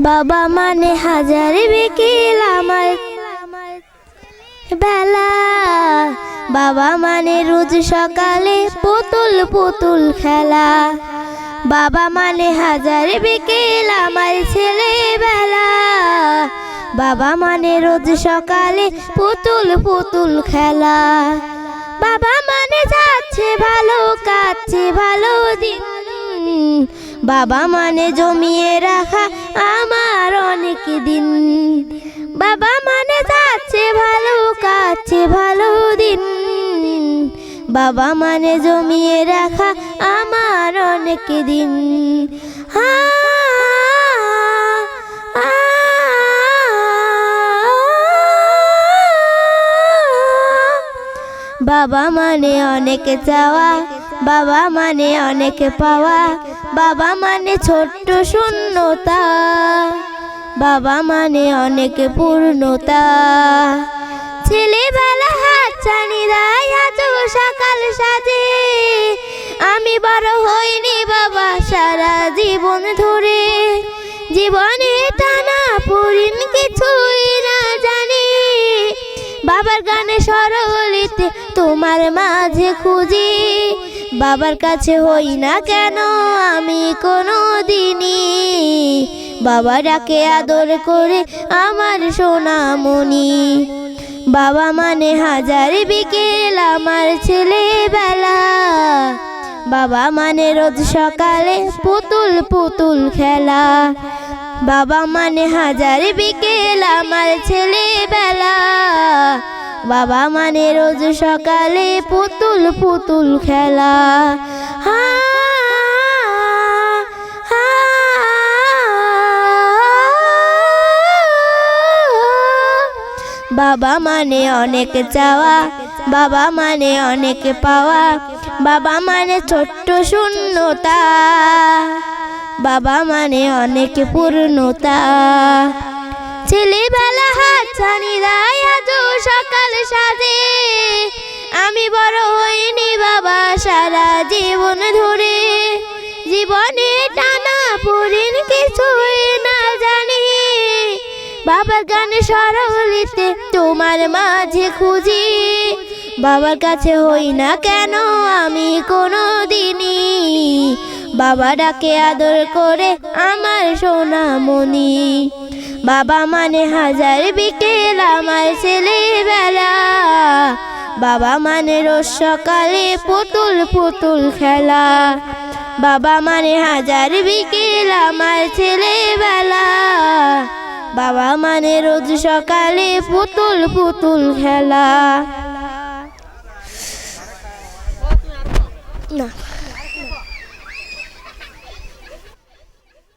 বাবা মানে হাজার বিকেল আমার বেলা। বাবা মানে রোজ সকালে পুতুল পুতুল খেলা। বাবা মানে হাজার বিকেল আমার ছেলেবেলা। বাবা মানে রোজ সকালে পুতুল পুতুল খেলা। বাবা মানে জমিয়ে রাখা আমার অনেক দিন। বাবা মানে যাচ্ছে ভালো কাছে ভালো দিন। বাবা মানে জমিয়ে রাখা আমার অনেক দিন। হা বাবা মানে অনেক চাওয়া, বাবা মানে অনেক পাওয়া, বাবা মানে ছোট্ট শূন্যতা, বাবা মানে অনেক পূর্ণতা। ছেলেবেলা হাত ছানি দেয়, আজ সকাল সাজে। আমি বড় হইনি বাবা, সারা জীবন ধরে। জীবনে টানা বাবার গানে সরলিতে তোমার মাঝে খুঁজি। বাবার কাছে হই না কেন আমি কোনো দিনই বাবা ডাকে আদর করে আমার সোনামণি। বাবা মানে হাজার বিকেল আমার ছেলেবেলা। বাবা মানে রোজ সকালে পুতুল পুতুল খেলা। বাবা মানে হাজার বিকেল আমার ছেলেবেলা। বাবা মানে রোজ সকালে পুতুল পুতুল খেলা। হা বাবা মানে অনেক চাওয়া, বাবা মানে অনেক পাওয়া, বাবা মানে ছোট্ট শূন্যতা। বাবা মানে অনেক পূর্ণতা। ছেলেবেলা হাত ছানি আজ সকাল সাজে। আমি বড় হইনি বাবা, সারা জীবন ধরে। জীবনে টানা পড়িন কিছুই না জানি। বাবার গানে সরলিতে তোমার মাঝে খুঁজি। বাবার কাছে হই না কেন আমি কোনো দিনই বাবা ডাকে আদর করে আমার সোনামণি বাবা মানে হাজার বিকেল আমার ছেলেবেলা। বাবা মানে রোজ সকালে পুতুল পুতুল খেলা। বাবা মানে হাজার বিকেল আমার ছেলেবেলা। বাবা মানে রোজ সকালে পুতুল পুতুল খেলা। না।